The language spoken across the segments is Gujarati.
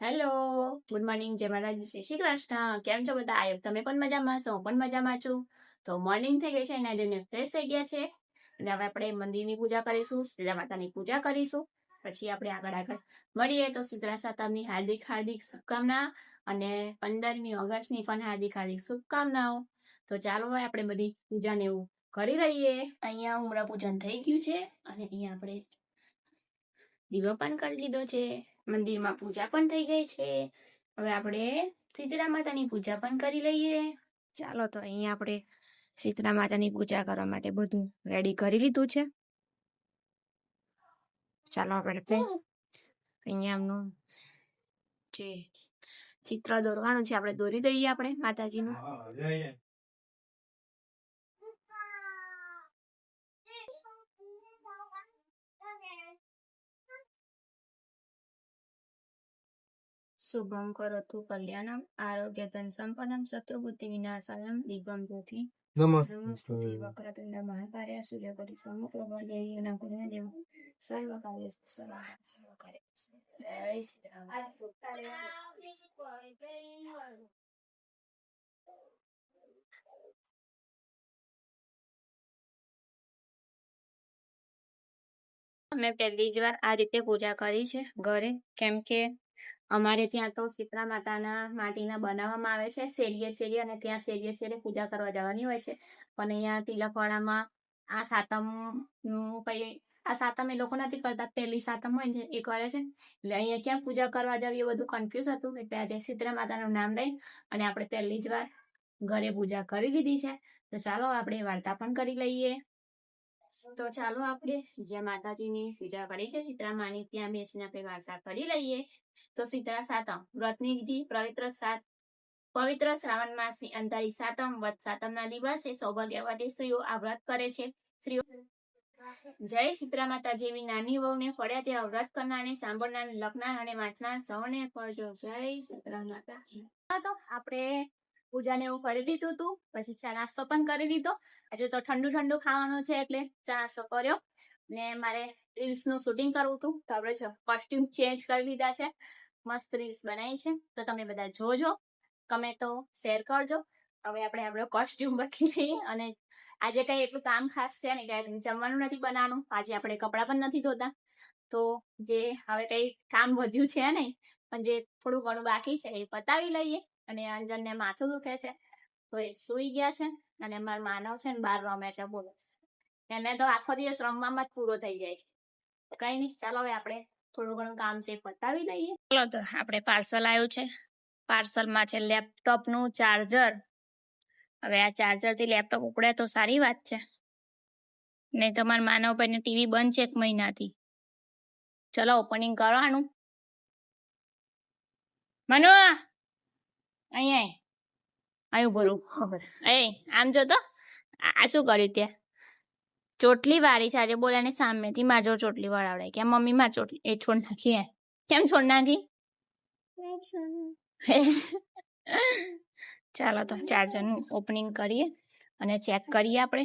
હેલો, ગુડ મોર્નિંગ, જય માતાજી શ્રી શ્રી કૃષ્ણ. કેમ છો બધા? આયો તમે પણ મજામાં છો પણ મજામાં છું. તો મોર્નિંગ થઈ ગઈ છે એના જઈને ફ્રેશ થઈ ગયા છે. અને હવે આપણે મંદિરની પૂજા કરીશું શીતળા માતાની પૂજા કરીશું. પછી આપણે આગળ આગળ મળીએ તો શીતળા સાતમની હાર્દિક હાર્દિક શુભકામના અને પંદરમી ઓગસ્ટની પણ હાર્દિક હાર્દિક શુભકામનાઓ. તો ચાલો હવે આપણે બધી પૂજાને એવું કરી રહીએ અહીંયા ઉમરા પૂજન થઈ ગયું છે, અને અહીંયા આપણે દીવો પણ કરી લીધો છે. મંદિરમાં પૂજા પણ થઈ ગઈ છે. હવે આપણે શીતળા માતાની પૂજા પણ કરી લઈએ. ચાલો તો અહીંયા આપણે શીતળા માતાની પૂજા કરવા માટે બધું રેડી કરી લીધું છે. ચાલો આપણે અહીંયા એમનું જે ચિત્ર દોરવાનું છે આપણે દોરી દઈએ આપણે માતાજીનું. શુભમ કરોતુ કલ્યાણમ આરોગ્ય ધન સંપદમ શત્રુબુદ્ધિ વિનાશાયમ દીપમ જ્યોતિ નમસ્તે વક્રતુંડ મહાકાર્ય સૂર્યકોટિ સમુખ દેવી નકુને દેવ. સર્વ કાર્ય સર્વ સર્વ કાર્ય મેં પહેલી જ વાર આ રીતે પૂજા કરી છે ઘરે. કેમ કે અમારે ત્યાં તો શીતળા માતાના માટીના બનાવવામાં આવે છે. શેરીએ શેરીએ અને ત્યાં શેરીએ શેરીએ પૂજા કરવા જવાની હોય છે. પણ અહીંયા તિલકવાડામાં આ સાતમ કઈ, આ સાતમ એ લોકો નથી કરતા, પહેલી સાતમ હોય ને એ કરે છે એટલે અહીંયા ક્યાં પૂજા કરવા જવી એ બધું કન્ફ્યુઝ હતું. એટલે આજે શીતળા માતાનું નામ લઈ અને આપણે પહેલી જ વાર ઘરે પૂજા કરી લીધી છે. તો ચાલો આપણે વાર્તા પણ કરી લઈએ. તો ચાલો આપણે જે માતાજીની પૂજા કરી છે, શીતળા માની ત્યાં બેસીને આપણે વાર્તા કરી લઈએ. તો શીતળા સાતમ વ્રતની વિધિ પવિત્ર સાત, પવિત્ર શ્રાવણ માસની અંધારી સાતમ વત સાતમના દિવસે સૌભાગ્યવતી સ્ત્રીઓ આ વ્રત કરે છે. સ્ત્રીઓ જય શીતળા માતા જેવી નાની વહુને ફળ્યા તેવા વ્રત કરનારને સાંભળનાર, લખનાર અને વાંચનાર સૌને ફળજો. જય શીતળા માતા તો આપણે પૂજાને એવું કરી દીધું હતું પછી ચા નાસ્તો પણ કરી દીધો. આજે તો ઠંડુ ઠંડુ ખાવાનું છે એટલે ચા નાસ્તો કર્યો. ને મારે રીલ્સનું શૂટિંગ કરવું હતું તો આપણે કોસ્ટ્યુમ ચેન્જ કરી લીધા છે. મસ્ત રીલ્સ બનાવી છે. તો તમે બધા જોજો તો શેર કરજો. હવે આપણે આપણો કોસ્ટ્યુમ બદલી લઈએ અને આજે કઈ એટલું કામ ખાસ છે ને કઈ જમવાનું નથી બનાવવાનું. આજે આપણે કપડાં પણ નથી ધોતા. તો જે હવે કઈ કામ વધ્યું છે નહીં, પણ જે થોડું ઘણું બાકી છે એ પતાવી લઈએ અને અંજનને માથું દુખે છે. તો એ સુઈ ગયા છે અને મારા માનવ છે ને બહાર રમે છે, બોલો. એને તો આખો દિવસ રમવામાં જ પૂરો થઈ જાય છે. કઈ નહીં ચાલો હવે આપણે થોડું ઘણું કામ છે પતાવી લઈએ ચાલો તો આપણે પાર્સલ આવ્યું છે. પાર્સલમાં છે લેપટોપનું ચાર્જર હવે આ ચાર્જરથી લેપટોપ ઉપડે તો સારી વાત છે. ને તમારા માનવ માનવભાઈ ને ટીવી બંધ છે એક મહિનાથી. ચલો ઓપનિંગ કરવાનું. મનો અહીંયા આવ્યું ભરું ખબર એ આમ જો તો. આ શું કર્યું ત્યાં? ચોટલી વાળી છે. આજે બોલાને સામેથી માજો ચોટલી વળાવડે કે મમ્મી માર ચોટલી એ છોડ નાખી હે. કેમ છોડ નાખી? ચાલો તો ચાર્જરનું ઓપનિંગ કરીએ અને ચેક કરીએ આપણે.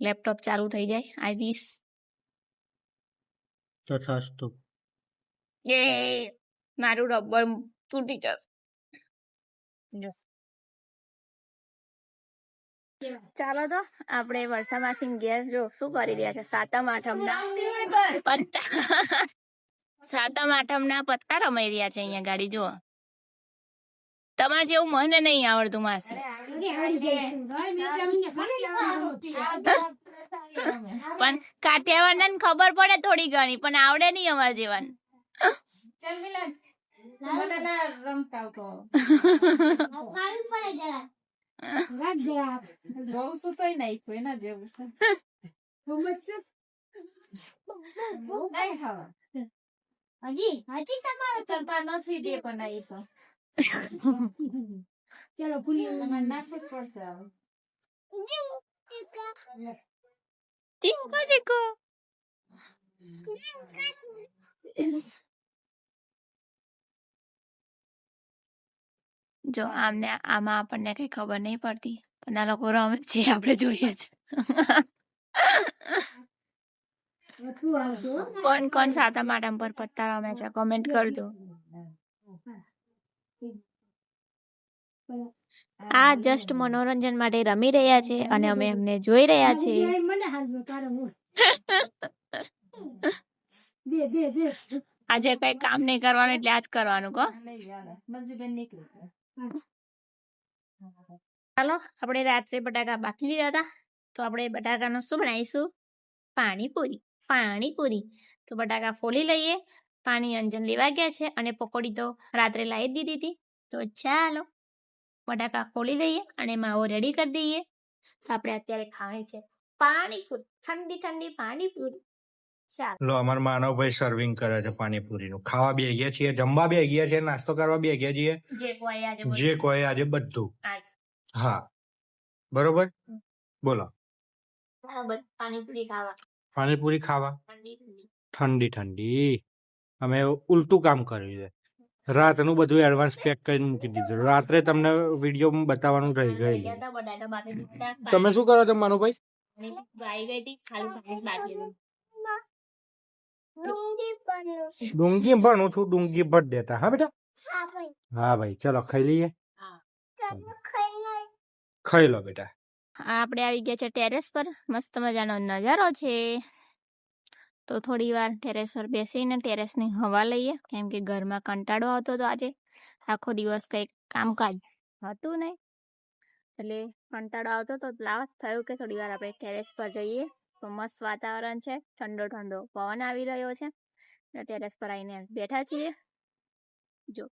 લેપટોપ ચાલુ થઈ જાય. આઈ વીસ તથાસ્તુ. એ મારું રબર તૂટી જશે. જો. ચાલો તો આપણે વર્ષા માસી ઘેર જો શું કરી રહ્યા છે? સાતમ આઠમ ના પત્તા સાતમ આઠમ ના પત્તા રમાઈ રહ્યા છે અહીંયા ગાડી જુઓ. તમારે જેવું મને નહીં આવડતું માસી. પણ કાઠિયાવાડ ને ખબર પડે થોડી ઘણી પણ આવડે નહીં અમારે જેવાને. રમતા જોઉં છું તોય નાખ્યું એના જેવું છે. નહીં હવે હજી હજી તમારે તન પા નથી દે પણ એ તો. ચલો તમારે નાખવું પડશે હવે. ટીંકો ચીકો જો આમને, આમાં આપણને કઈ ખબર નહીં પડતી, પણ આ લોકો રમે છે આપણે જોઈએ છે કોણ કોણ સાતમ, આઠમ પર પત્તા રમે છે? કમેન્ટ કરજો. આ જસ્ટ મનોરંજન માટે રમી રહ્યા છે અને અમે એમને જોઈ રહ્યા દે આજે કઈ કામ નહીં કરવાનું એટલે આજ કરવાનું, કો? મંજુબેન નીકળી ચાલો, આપણે રાત્રે બટાકા બાફી લીધા હતા. તો આપણે બટાકાનું શું બનાવીશું? પાણીપુરી પાણીપુરી. તો બટાકા ફોલી લઈએ. પાણી અંજન લેવા ગયા છે અને પકોડી તો રાત્રે લાવી દીધી હતી. તો ચાલો, બટાકા ફોલી લઈએ અને માવો રેડી કરી દઈએ. તો આપણે અત્યારે ખાણી છે પાણીપુરી, ઠંડી ઠંડી પાણીપુરી. લો અમારા માનવભાઈ સર્વિંગ કરે છે પાણીપુરીનું. ખાવા બે ગયા છીએ જમવા બે ગયા છીએ નાસ્તો કરવા બે ગયા છીએ. જે કોઈ આજે બધું. હા. બરોબર? બોલો. પાણીપુરી ખાવા. પાણીપુરી ખાવા? ઠંડી ઠંડી. અમે ઉલટું કામ કર્યું છે. રાતનું બધું એડવાન્સ પેક કરીને મૂકી દીધું. રાત્રે તમને વીડિયો બતાવવાનું રહી ગયા. તમે શું કરો છો માનુભાઈ? ડુંગી ભણું છું. ડુંગી ભર દેતા. હા બેટા? હા ભાઈ. ચલો ખાઈ લઈએ. ખાઈ લો. બેટા. આપણે આવી ગયા છે ટેરેસ પર. મસ્ત મજાનો નજારો છે. તો થોડી વાર ટેરેસ પર બેસીને ટેરેસની હવા લઈએ. કેમ કે ઘરમાં કંટાળો આવતો હતો આજે. આખો દિવસ કંઈક કામકાજ હતું નહીં. એટલે કંટાળો આવતો તો લાવ થયું કે થોડી વાર આપણે ટેરેસ પર જઈએ. મસ્ત વાતાવરણ છે, ઠંડો ઠંડો પવન આવી રહ્યો છે. ટેરેસ પર આવીને બેઠા છીએ. જો,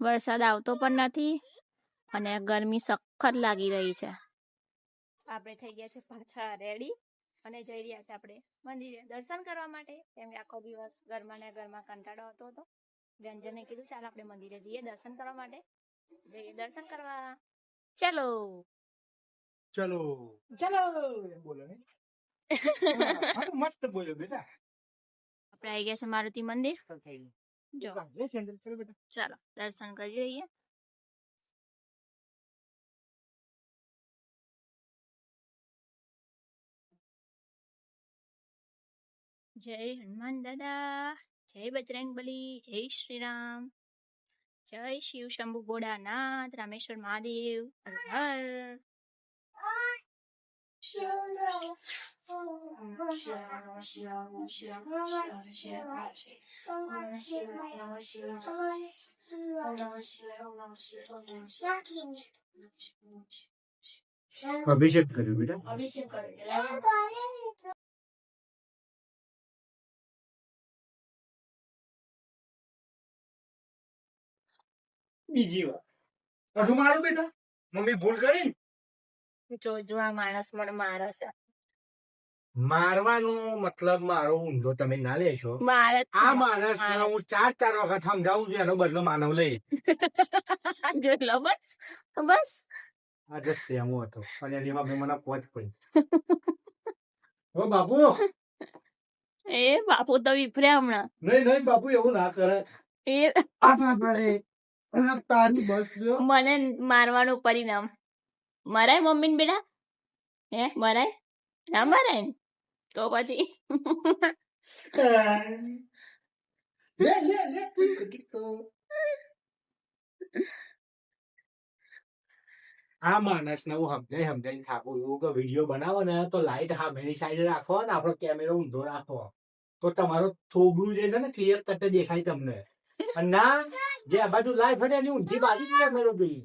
વરસાદ આવતો પણ નથી અને ગરમી સખત લાગી રહી છે. આપણે થઈ ગયા છે પાછા રેડી અને જઈ રહ્યા છે આપણે મંદિરે દર્શન કરવા માટે. કેમ કે આખો દિવસ ઘરમાં ને ઘરમાં કંટાળો આવતો હતો વ્યંજને કીધું ચાલ આપણે મંદિરે જઈએ દર્શન કરવા માટે. જઈએ દર્શન કરવા. ચલો. ચલો. ચલો. બોલો ને. મસ્ત બોલ્યો બેટા. આપણે આવી ગયા છે મારુતિ મંદિર. જો. ચલો દર્શન કરી લઈએ. જય હનુમાન દાદા જય બજરંગ બલી જય શ્રી રામ જય શિવ શંભુ ભોળાનાથ રામેશ્વર મહાદેવ હર. અભિષેક કર્યો બેટા. અભિષેક કરી બીજી વાર હજુ મારું બેટા? મમ્મી ભૂલ કરી જો જો આ માણસ મને મારે છે. મારવાનું મતલબ મારો ઊંધો તમે ના લેશો મારે આ માણસ હું ચાર ચાર વખત સમજાવું છું એનો બદલો માનવ લે. જોઈ બસ બસ. આ જસ્ટ પ્રેમો હતો. અને એની મમ્મી મને પહોંચ પડી. ઓ બાપુ! એ બાપુ તો વિફરે હમણાં. નહીં નહીં બાપુ એવું ના કરે. એ આ તારી બસ મને મારવાનું પરિણામ. મરાય મમ્મી ને બેટા હે? મરાય? ના મરાય ને? તો પછી. આ માણસ ને હું સમજાઈ સમજાઈને થાકું છું કે વીડિયો બનાવો ને તો લાઈટ સામેની સાઈડ રાખો ને, આપણો કેમેરો ઊંધો રાખો. તો તમારો થોબડું જે છે ને ક્લિયર કટ દેખાય તમને. ના, જે આ બાજુ લાઈટ હોય એની ઊંધી બાજુ કેમેરો જોઈએ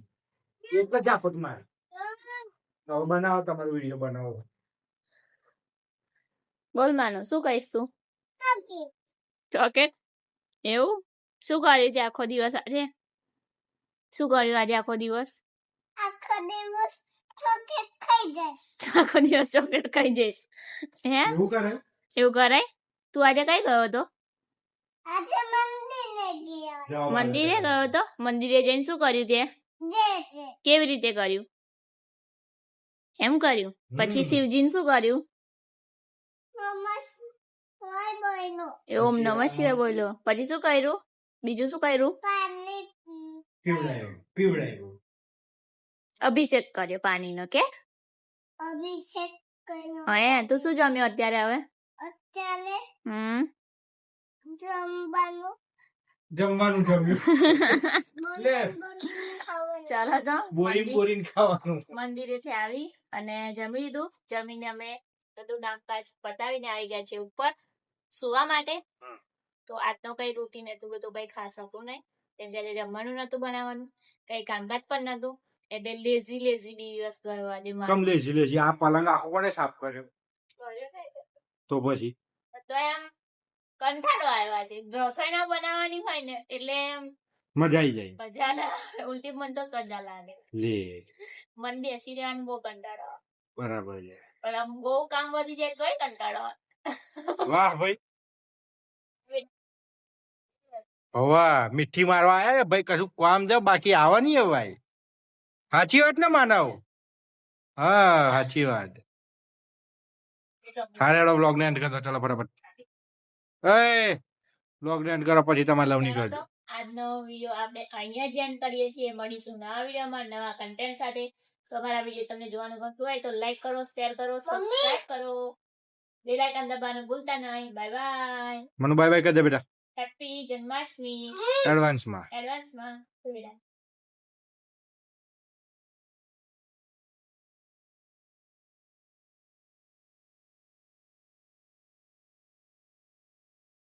એક જ આફત માર હવે બનાવો તમારો વીડિયો બનાવો. બોલ માનો શું કહીશ તું? ચોકેટ એવું? શું કર્યું તે આખો દિવસ આજે? શું કર્યું આજે આખો દિવસ? આખો દિવસ ચોકેટ ખાઈ જઈશ. આખો દિવસ ચોકલેટ ખાઈ જઈશ. હે? એવું કરે? એવું કરાય તું આજે કઈ ગયો હતો? આજે મંદિરે ગયા. મંદિરે ગયો હતો? મંદિરે જઈને શું કર્યું તે? કેવી રીતે કર્યું? એમ કર્યું? પછી. શિવજીને શું કર્યું? નમસ વાય બોયનો એ ઓમ નમઃ શિવાય બોલ્યો પછી શું કર્યું? બીજું શું કર્યું? પાણી પીવડાયું પીવડાયું. અભિષેક કર્યો પાણીનો કે? અભિષેક કર્યો. હે તું શું જમ્યો અત્યારે હવે? અત્યારે હમ. જમવાનું. જમવાનું જમ્યું. લે. ચાલો તો બોરીન બોરીન ખાવાનું. મંદિરેથી આવી અને જમી લીધું. જમીને અમે બધું કામકાજ પતાવીને આવી ગયા છે ઉપર સુવા માટે. તો આજનો કઈ રૂટીન એટલું બધું કઈ ખાસ હતું નહીં. કેમ કે જમવાનું નતું બનાવવાનું. કઈ કામકાજ પણ નતું એટલે લેઝી લેઝી દિવસ ગયો આજે કમ લેઝી લેઝી આ પલંગ આખો કોને સાફ કર્યો? તો પછી? તો એમ કંટાળો આવ્યો આજે રસોઈ ના બનાવવાની હોય ને એટલે મજા આવી જાય. મજા ના ઉલટી મન તો સજા લાગે. લે. મન બેસી રહેવાનું બહુ કંટાળો બરાબર છે. પણ આમ બહુ કામ વધી જાય તોય કંટાળો વાહ ભાઈ. હવા મીઠી મારવા આયા ભાઈ? કશું કામ છે બાકી આવવાની નહીં ભાઈ. સાચી વાત ને માનવ? હા સાચી વાત. હારે હેડો બ્લોગ ને એન્ડ કરો ચલો ફટાફટ. એ બ્લોગ ને એન્ડ કરો પછી તમારે લવની કરજો આજનો વીડિયો આપણે અહીંયા જ એન્ડ કરીએ છીએ. મળીશું નવા વિડીયોમાં નવા કન્ટેન્ટ સાથે. તો અમારા વીડિયો તમને જોવાનું ગમતું હોય તો લાઈક કરો શેર કરો સબસ્ક્રાઇબ કરો. બેલ આઇકન દબાવવાનું ભૂલતા નહીં. Bye bye Manu bye bye કહી દે બેટા. હેપી જન્માષ્ટમી એડવાન્સમાં એડવાન્સમાં બેટા